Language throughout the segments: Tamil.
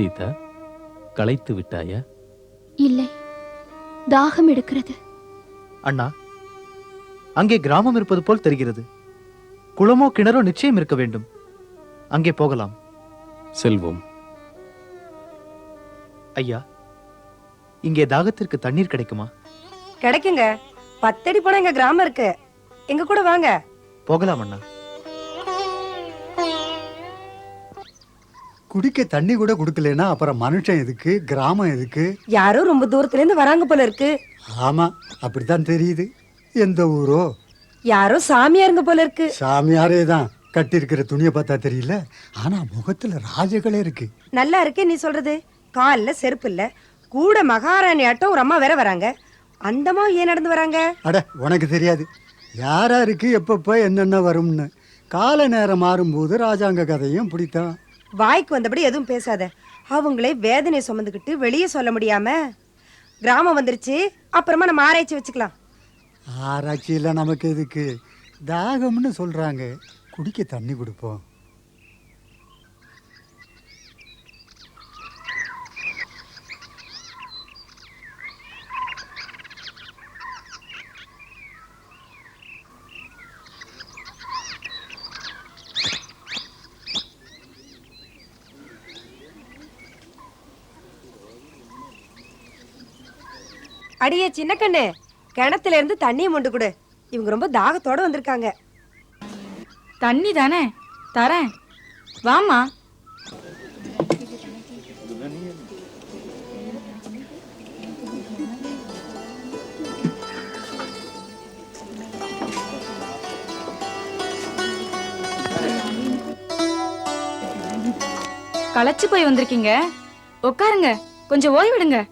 சீதா களைத்து விட்டாயா? இல்லை. தாகம் எடுக்கிறது. அண்ணா அங்கே கிராமம் இருப்பது போல் தெரிகிறது. குளமோ கிணறோ நிச்சயம் இருக்க வேண்டும். அங்கே போகலாம். செல்வோம். ஐயா இங்கே தாகத்திற்கு தண்ணீர் கிடைக்குமா? கிடைக்குங்க. பத்தடி போனா எங்க கிராமம் இருக்கு. எங்க கூட வாங்க. போகலாம் அண்ணா. குடிக்க தண்ணி கூட கொடுக்கலனா அப்புறம் மனுஷன் எதுக்கு? கிராமம் எதுக்கு? யாரோ ரொம்ப தூரத்துல இருந்து வராங்க போல இருக்கு. ஆமா அப்படித்தான் தெரியுது. எந்த ஊரோ? யாரோ சாமியாருங்க போல இருக்கு. சாமியாரே தான் கட்டியிருக்கிற துணியை பார்த்தா தெரியல. ஆனா முகத்துல ராஜகளே இருக்கு. நல்லா இருக்கே நீ சொல்றது. கால்ல செருப்பு இல்ல. கூட மகாராணி ஆட்டம் ஒரு அம்மா வேற வராங்க. அந்தமா ஏன் நடந்து வராங்க? அட உனக்கு தெரியாது. யாராருக்கு எப்பப்போ என்னென்ன வரும்னு. கால நேரம் மாறும்போது ராஜாங்க கதையும் பிடித்தான். வாய்க்கு வந்தபடி எதுவும் பேசாத. அவங்களே வேதனை சுமந்துக்கிட்டு வெளியே சொல்ல முடியாம கிராமம் வந்துருச்சு. அப்புறமா நம்ம ஆராய்ச்சி வச்சுக்கலாம். ஆராய்ச்சியில் நமக்கு எதுக்கு? தாகம்னு சொல்றாங்க. குடிக்க தண்ணி கொடுப்போம். அடியே சின்ன கண்ணு. கிணத்துல இருந்து தண்ணியை மொண்டு கொடு. இவங்க ரொம்ப தாகத்தோட வந்திருக்காங்க. தண்ணி தானே? தரேன். வாமா களைச்சு போய் வந்திருக்கீங்க. உட்காருங்க. கொஞ்சம் ஓய்விடுங்க.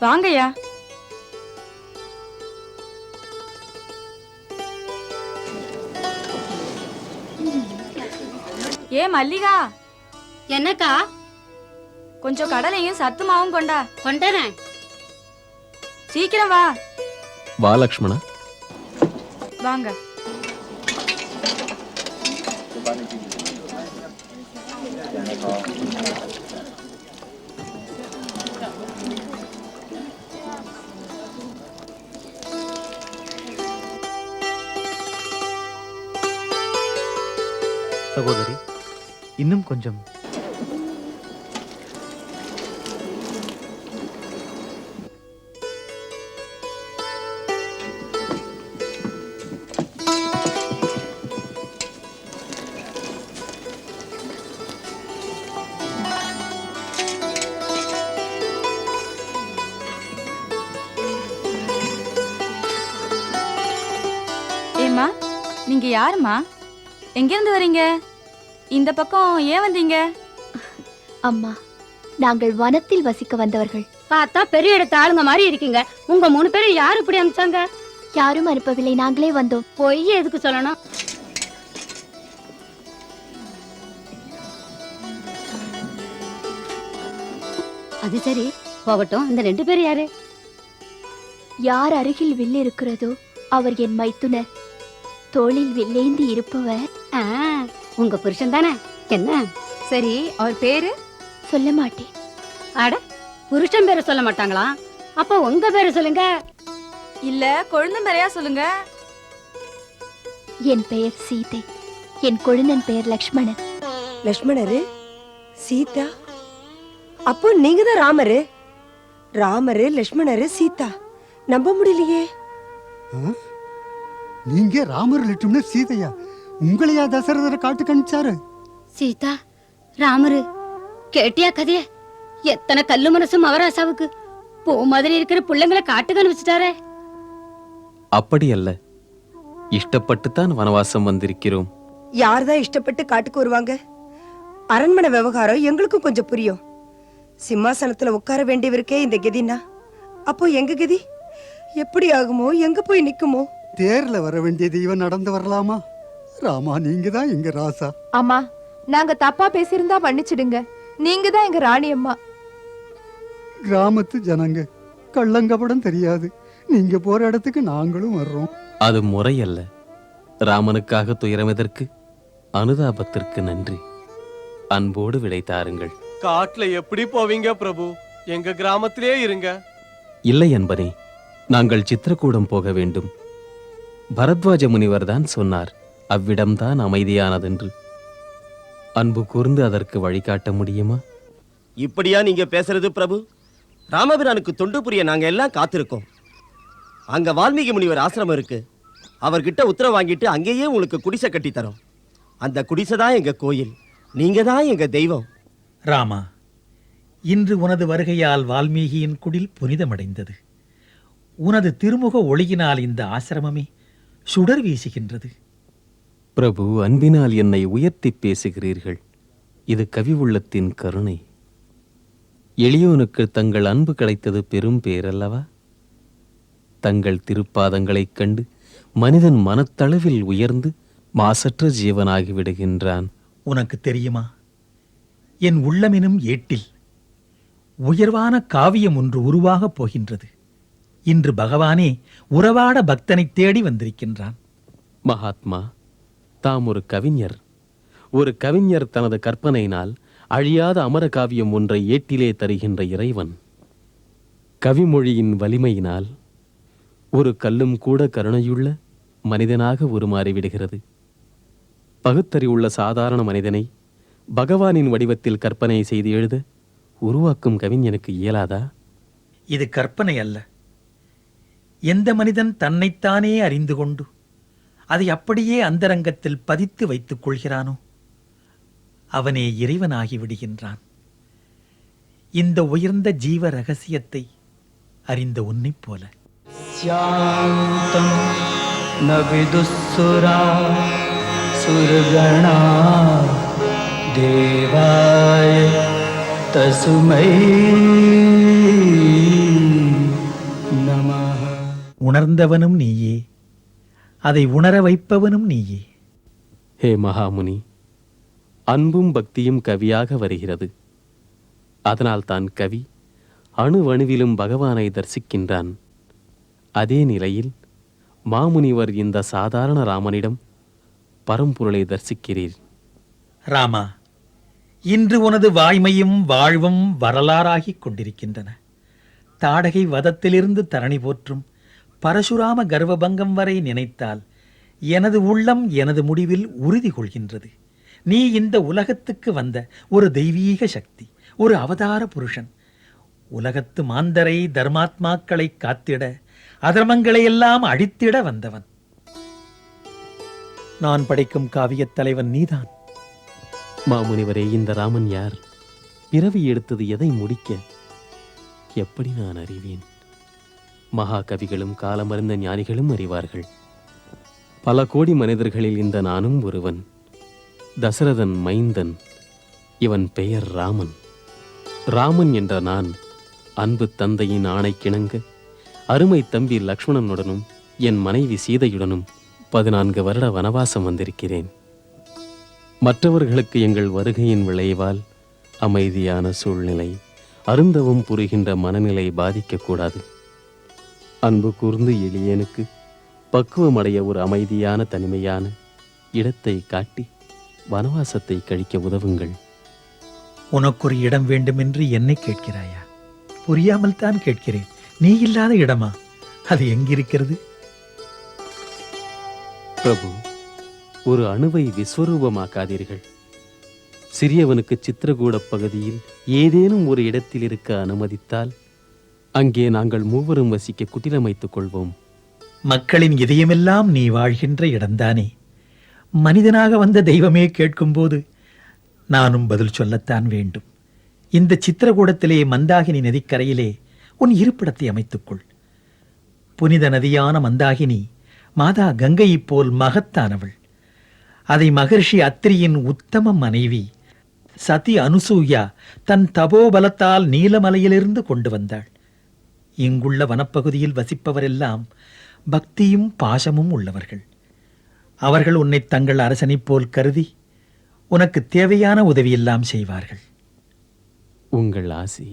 வாங்கய்யா. ஏ மல்லிகா. என்னக்கா? கொஞ்சம் கடலையும் சத்து மாவும் கொண்டா. கொண்டுறேன். சீக்கிரம் வா. வா லக்ஷ்மணா. வாங்க. சகோதரி இன்னும் கொஞ்சம். ஏம்மா நீங்க யாரும்மா? எங்க இருந்து வரீங்க? இந்த பக்கம் ஏன் வந்தீங்க? அம்மா நாங்கள் வனத்தில் வசிக்க வந்தவர்கள். பார்த்தா பெரிய இடத்து ஆளுங்க மாதிரி இருக்கீங்க. உங்க மூணு பேரும் யாரு இப்படி அனுப்பிச்சாங்க யாரும் அனுப்பவில்லை நாங்களே வந்தோம். பொய் எதுக்கு சொல்லணும்? அது சரி போகட்டும். இந்த ரெண்டு பேரும் யாரு? யார் அருகில் வில் இருக்கிறதோ அவர் என் மைத்துனர். தோளில் வில்லேந்தி இருப்பவர். ஆ, உங்க புருஷன் தானே? என்ன? சரி அவர் பேரு? சொல்ல மாட்டேன். அட புருஷன் பேரை சொல்ல மாட்டாங்களா? அப்ப உங்க பேரு சொல்லுங்க. இல்ல கொழுந்து மேரையா சொல்லுங்க? என் பெயர் சீதை. என் கொழுந்தன் பெயர் லக்ஷ்மணன். லக்ஷ்மணரு? சீதா? அப்போ நீங்க தான் ராமரு? ராமரு லக்ஷ்மணரு சீதா. நம்ப முடியலையே. நீங்க ராமர் லட்சுமண சீதையா? உங்களையா தசரதரை காட்டு கணிச்சாரு? சீதா ராமரு கேட்டியா கதைய? எத்தனை கல்லு மனசு மவராசாவுக்கு பூ மாதிரி இருக்கிற பிள்ளைங்களை காட்டுக்கு அனுப்பிச்சிட்டாரே அப்படி அல்ல இஷ்டப்பட்டுத்தான் வனவாசம் வந்திருக்கிறோம். யார்தான் இஷ்டப்பட்டு காட்டுக்கு வருவாங்க? அரண்மனை விவகாரம் எங்களுக்கும் கொஞ்சம் புரியும். சிம்மாசனத்துல உட்கார வேண்டியவருக்கே இந்த கதினா அப்போ எங்க கதி? எப்படி ஆகுமோ? எங்க போய் நிக்குமோ? தேர்ல வர வேண்டிய தெய்வம் நடந்து வரலாமா? ராமா நீங்க தான் எங்க ராசா. அம்மா நாங்க தப்பா பேசியிருந்தா மன்னிச்சிடுங்க. நீங்க தான் எங்க ராணி அம்மா. கிராமத்து ஜனங்க கள்ளங்கபடம் தெரியாது. நீங்க போற இடத்துக்கு நாங்களும் வர்றோம். அது முறையல்ல. ராமனுக்காக துயரம் எதற்கு அனுதாபத்திற்கு நன்றி. அன்போடு விடை தாருங்கள். காட்டுல எப்படி போவீங்க பிரபு? எங்க கிராமத்திலே இருங்க. இல்லை என்பனே நாங்கள் சித்திரக்கூடம் போக வேண்டும். பரத்வாஜ முனிவர் தான் சொன்னார். அவ்விடம்தான் அமைதியானதென்று. அன்பு கூர்ந்து அதற்கு வழிகாட்ட முடியுமா? இப்படியா நீங்க பேசுறது பிரபு? ராமபிரானுக்கு தொண்டு புரிய நாங்க எல்லாம் காத்திருக்கோம். அங்க வால்மீகி முனிவர் ஆசிரமம் இருக்கு. அவர்கிட்ட உத்தரவு வாங்கிட்டு அங்கேயே உங்களுக்கு குடிசை கட்டி தரோம். அந்த குடிசை தான் எங்க கோயில். நீங்க தான் எங்க தெய்வம். ராமா இன்று உனது வருகையால் வால்மீகியின் குடில் புனிதமடைந்தது. உனது திருமுக ஒளியினால் இந்த ஆசிரமமே சுடர் வீசுகின்றது. பிரபு அன்பினால் என்னை உயர்த்தி பேசுகிறீர்கள். இது கவி உள்ளத்தின் கருணை. எளியோனுக்கு தங்கள் அன்பு கிடைத்தது பெரும் பேரல்லவா? தங்கள் திருப்பாதங்களைக் கண்டு மனிதன் மனத்தளவில் உயர்ந்து மாசற்ற ஜீவனாகி விடுகின்றான். உனக்கு தெரியுமா? என் உள்ளமெனும் ஏட்டில் உயர்வான காவியம் ஒன்று உருவாகப் போகின்றது. இன்று பகவானே உறவாட பக்தனைத் தேடி வந்திருக்கின்றான். மகாத்மா தாம் ஒரு கவிஞர். ஒரு கவிஞர் தனது கற்பனையினால் அழியாத அமர காவியம் ஒன்றை ஏட்டிலே தருகின்ற இறைவன். கவிமொழியின் வலிமையினால் ஒரு கல்லும் கூட கருணையுள்ள மனிதனாக உருமாறிவிடுகிறது பகுத்தறிவுள்ள சாதாரண மனிதனை பகவானின் வடிவத்தில் கற்பனை செய்து எழுத உருவாக்கும் கவிஞனுக்கு இயலாதா? இது கற்பனை அல்ல. எந்த மனிதன் தன்னைத்தானே அறிந்து கொண்டு அதை அப்படியே அந்தரங்கத்தில் பதித்து வைத்துக் கொள்கிறானோ? அவனே இறைவனாகி விடுகின்றான். இந்த உயர்ந்த ஜீவ ரகசியத்தை அறிந்த உன்னைப் போல. சாந்தம் நவிதுசுரா சுரகணா தேவாய தசுமை. உணர்ந்தவனும் நீயே. அதை உணர வைப்பவனும் நீயே. ஹே மகாமுனி அன்பும் பக்தியும் கவியாக வருகிறது. அதனால் தான் கவி அணுவணுவிலும் பகவானை தரிசிக்கின்றான். அதே நிலையில் மாமுனிவர் இந்த சாதாரண ராமனிடம் பரம்பொருளை தரிசிக்கிறீர். ராமா இன்று உனது வாய்மையும் வாழ்வும் வரலாறாகிக் கொண்டிருக்கின்றன. தாடகை வதத்திலிருந்து தரணி போற்றும் பரசுராம கர்வபங்கம் வரை நினைத்தால் எனது உள்ளம் எனது முடிவில் உறுதி கொள்கின்றது. நீ இந்த உலகத்துக்கு வந்த ஒரு தெய்வீக சக்தி ஒரு அவதார புருஷன். உலகத்து மாந்தரை தர்மாத்மாக்களை காத்திட அதர்மங்களையெல்லாம் அழித்திட வந்தவன். நான் படைக்கும் காவியத் தலைவன் நீதான். மாமுனிவரே இந்த ராமன் யார்? பிறவி எடுத்தது எதை முடிக்க? எப்படி நான் அறிவேன்? மகாகவிகளும் காலமறிந்த ஞானிகளும் அறிவார்கள். பல கோடி மனிதர்களில் இந்த நானும் ஒருவன். தசரதன் மைந்தன் இவன் பெயர் ராமன். ராமன் என்ற நான் அன்பு தந்தையின் ஆணை கிணங்க அருமை தம்பி லக்ஷ்மணனுடனும் என் மனைவி சீதையுடனும் பதினான்கு வருட வனவாசம் வந்திருக்கிறேன். மற்றவர்களுக்கு எங்கள் வருகையின் விளைவால் அமைதியான சூழ்நிலை அருந்தவும் புரிகின்ற மனநிலை பாதிக்கக்கூடாது. அன்பு கூர்ந்து எளியனுக்கு பக்குவமடைய ஒரு அமைதியான தனிமையான இடத்தை காட்டி வனவாசத்தை கழிக்க உதவுங்கள். உனக்கொரு இடம் வேண்டுமென்று என்னை கேட்கிறாயா? புரியாமல் தான் கேட்கிறேன். நீ இல்லாத இடமா? அது எங்கிருக்கிறது? பிரபு ஒரு அணுவை விஸ்வரூபமாக்காதீர்கள். சிறியவனுக்கு சித்திரகூட பகுதியில் ஏதேனும் ஒரு இடத்தில் இருக்க அனுமதித்தால் அங்கே நாங்கள் மூவரும் வசிக்க குட்டிலமைத்துக் கொள்வோம். மக்களின் இதயமெல்லாம் நீ வாழ்கின்ற இடம்தானே? மனிதனாக வந்த தெய்வமே கேட்கும்போது நானும் பதில் சொல்லத்தான் வேண்டும். இந்த சித்திரகூடத்திலே மந்தாகினி நதிக்கரையிலே உன் இருப்பிடத்தை அமைத்துக்கொள் புனித நதியான மந்தாகினி மாதா கங்கையைப் போல் மகத்தானவள். அதை மகர்ஷி அத்திரியின் உத்தம மனைவி சதி அனுசூயா தன் தபோபலத்தால் நீலமலையிலிருந்து கொண்டு வந்தாள். இங்குள்ள வனப்பகுதியில் வசிப்பவரெல்லாம் பக்தியும் பாசமும் உள்ளவர்கள். அவர்கள் உன்னை தங்கள் அரசனைப் போல் கருதி உனக்கு தேவையான உதவியெல்லாம் செய்வார்கள். உங்கள் ஆசி